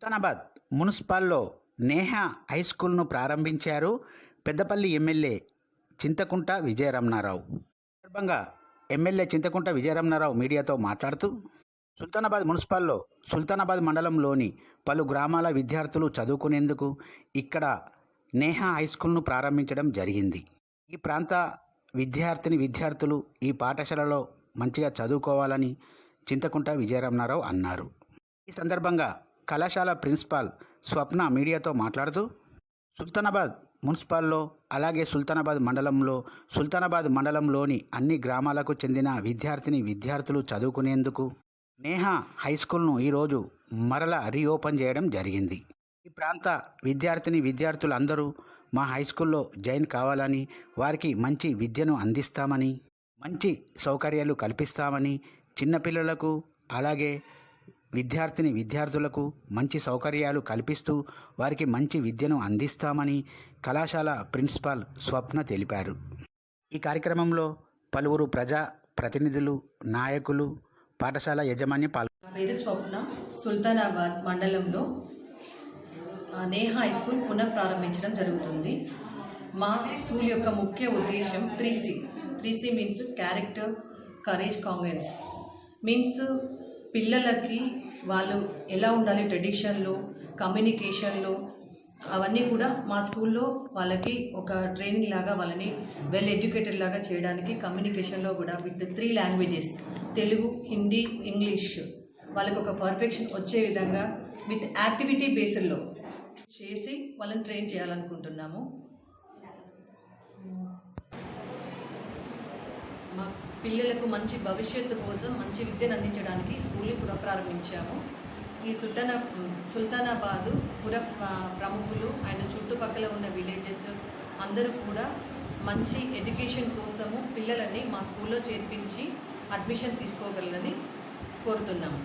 సుల్తానాబాద్ మున్సిపాల్లో నేహా హై స్కూల్ను ప్రారంభించారు పెద్దపల్లి ఎమ్మెల్యే చింతకుంట విజయరమణారావు. సందర్భంగా ఎమ్మెల్యే చింతకుంట విజయరమణారావు మీడియాతో మాట్లాడుతూ సుల్తానాబాద్ మున్సిపాల్లో సుల్తానాబాద్ మండలంలోని పలు గ్రామాల విద్యార్థులు చదువుకునేందుకు ఇక్కడ నేహా హై స్కూల్ను ప్రారంభించడం జరిగింది. ఈ ప్రాంత విద్యార్థిని విద్యార్థులు ఈ పాఠశాలలో మంచిగా చదువుకోవాలని చింతకుంట విజయరమణారావు అన్నారు. ఈ సందర్భంగా కళాశాల ప్రిన్సిపాల్ స్వప్న మీడియాతో మాట్లాడుతూ సుల్తానాబాద్ మున్సిపాల్లో అలాగే సుల్తానాబాద్ మండలంలో సుల్తానాబాద్ మండలంలోని అన్ని గ్రామాలకు చెందిన విద్యార్థిని విద్యార్థులు చదువుకునేందుకు నేహా హై స్కూల్ను ఈరోజు మరల రీఓపెన్ చేయడం జరిగింది. ఈ ప్రాంత విద్యార్థిని విద్యార్థులందరూ మా హై స్కూల్లో జాయిన్ కావాలని వారికి మంచి విద్యను అందిస్తామని మంచి సౌకర్యాలు కల్పిస్తామని చిన్నపిల్లలకు అలాగే విద్యార్థిని విద్యార్థులకు మంచి సౌకర్యాలు కల్పిస్తూ వారికి మంచి విద్యను అందిస్తామని కళాశాల ప్రిన్సిపాల్ స్వప్న తెలిపారు. ఈ కార్యక్రమంలో పలువురు ప్రజా ప్రతినిధులు నాయకులు పాఠశాల యాజమాన్యం పాల్గొన్నారు పేరు స్వప్న సుల్తానాబాద్ మండలంలో నేహ నేహా హై స్కూల్ పునఃప్రారంభించడం జరుగుతుంది. మా స్కూల్ యొక్క ముఖ్య ఉద్దేశం three C. Three C means character courage congress means పిల్లలకి వాళ్ళు ఎలా ఉండాలి ట్రెడిషన్లో కమ్యూనికేషన్లో అవన్నీ కూడా మా స్కూల్లో వాళ్ళకి ఒక ట్రైనింగ్ లాగా వాళ్ళని వెల్ ఎడ్యుకేటెడ్ లాగా చేయడానికి కమ్యూనికేషన్లో కూడా with three languages Telugu Hindi English వాళ్ళకి ఒక పర్ఫెక్షన్ వచ్చే విధంగా విత్ యాక్టివిటీ బేస్లో చేసి వాళ్ళని ట్రైన్ చేయాలనుకుంటున్నాము. మా పిల్లలకు మంచి భవిష్యత్తు కోసం మంచి విద్యను అందించడానికి స్కూల్ని పునః ప్రారంభించాము ఈ సుల్తానా సుల్తానాబాదు పుర ప్రముఖులు అండ్ చుట్టుపక్కల ఉన్న విలేజెస్ అందరూ కూడా మంచి ఎడ్యుకేషన్ కోసము పిల్లలని మా స్కూల్లో చేర్పించి అడ్మిషన్ తీసుకోగలరని కోరుతున్నాము.